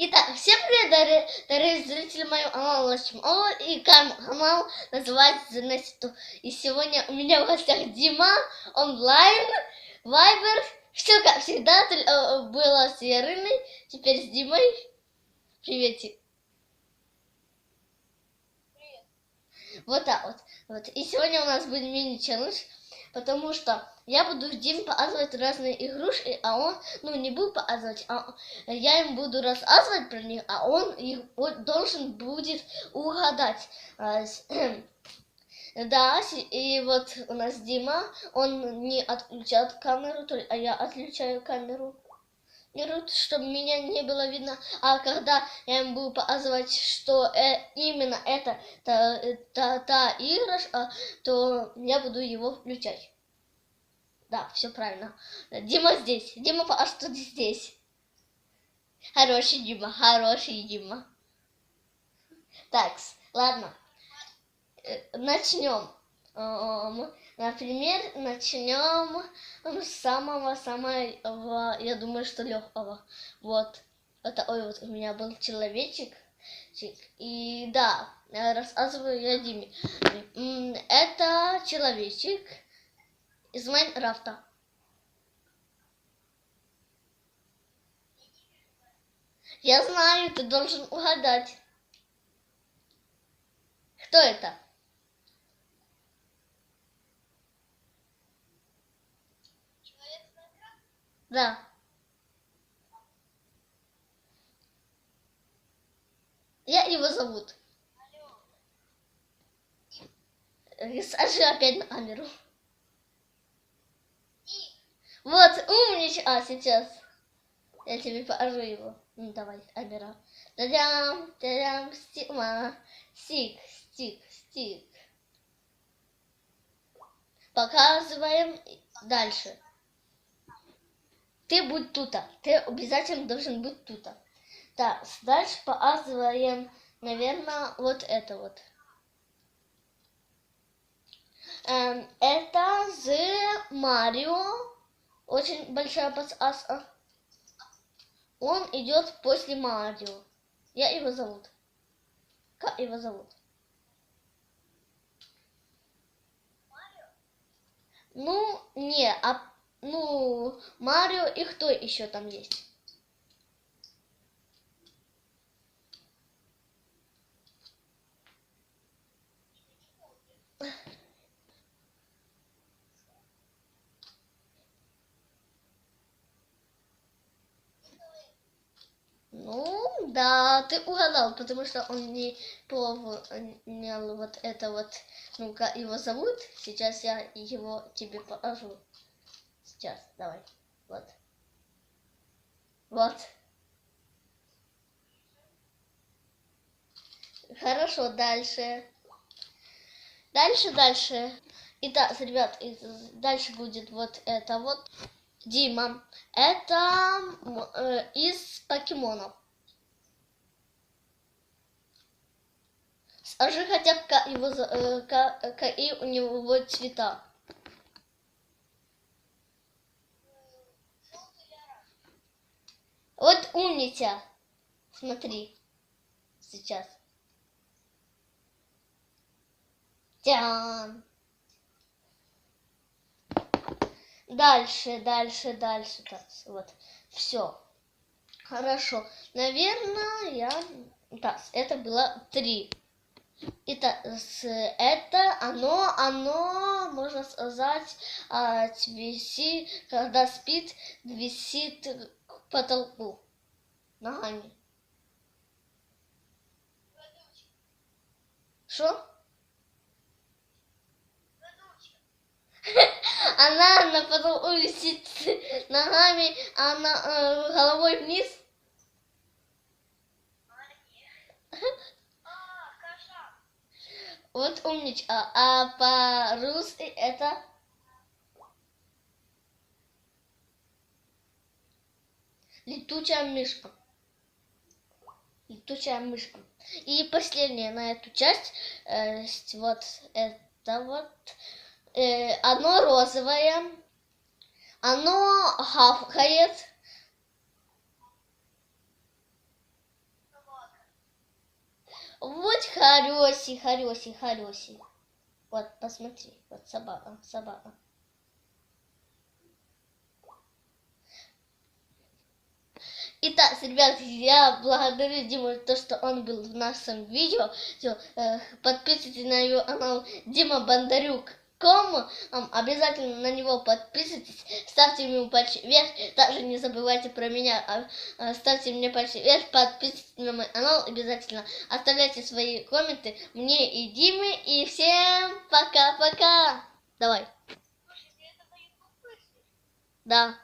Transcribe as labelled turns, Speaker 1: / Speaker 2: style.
Speaker 1: Итак, всем привет, дорогие, дорогие зрители моего канала Лачмова. И канал называется Настя. И сегодня у меня в гостях Дима онлайн, Вайбер. Все как всегда э, было с Яриной, теперь с Димой. Приветик.
Speaker 2: Привет.
Speaker 1: Вот так вот. вот. И сегодня у нас будет мини-челлендж потому что я буду Дим показывать разные игрушки, а он, ну, не буду показывать, а я им буду рассказывать про них, а он их должен будет угадать. А, да, и вот у нас Дима, он не отключает камеру, а я отключаю камеру. Берут, чтобы меня не было видно. А когда я им буду показывать, что э, именно это та, та, та игрушка, то я буду его включать. Да, все правильно. Дима здесь. Дима, а что здесь? Хороший Дима, хороший Дима. Так, ладно. Э, Начнем. Например, начнем с самого-самого, я думаю, что легкого. Вот. Это, ой, вот у меня был человечек. И да, рассказываю я Диме. Это человечек из Майнкрафта. Я знаю, ты должен угадать. Кто это? Да. Я его зовут. Алло. Скажи опять на камеру. Вот, умнич. А, сейчас. Я тебе покажу его. Ну, давай, камера. Та-дам, та-дам, стигма. Стик, стик, стик. Показываем дальше. Ты будь тут. Ты обязательно должен быть тут. Так, дальше показываем, наверное, вот это вот. Эм, это з Марио. Очень большая подсказка. Он идет после Марио. Я его зовут. Как его зовут?
Speaker 2: Марио?
Speaker 1: Ну, не, а ну, Марио и кто еще там есть? Ну, да, ты угадал, потому что он не понял вот это вот, ну, как его зовут. Сейчас я его тебе покажу. Сейчас, давай. Вот. Вот. Хорошо, дальше. Дальше, дальше. Итак, ребят, дальше будет вот это вот. Дима. Это э, из покемонов. Скажи хотя бы, его, э, как, какие у него цвета. Вот умница. Смотри. Сейчас. Тян. Дальше, дальше, дальше. Так, вот. Все. Хорошо. Наверное, я... Так, это было три. Это, это оно, оно, можно сказать, висит, когда спит, висит потолку ногами. Что? Она на потолку висит ногами, а она э, головой вниз. Вот умничка. А по-русски это летучая мышка. Летучая мышка. И последнее на эту часть, э, вот это вот, э, оно розовое, оно гавкает. Вот Хареси, Хареси, Хареси. Вот, посмотри, вот собака, собака. Итак, ребят, я благодарю Диму за то, что он был в нашем видео. Всё, э, подписывайтесь на его канал Дима Бондарюк. Ком, обязательно на него подписывайтесь, ставьте ему пальчик вверх, также не забывайте про меня, а, а, ставьте мне пальчик вверх, подписывайтесь на мой канал обязательно, оставляйте свои комменты мне и Диме, и всем пока-пока, давай, да.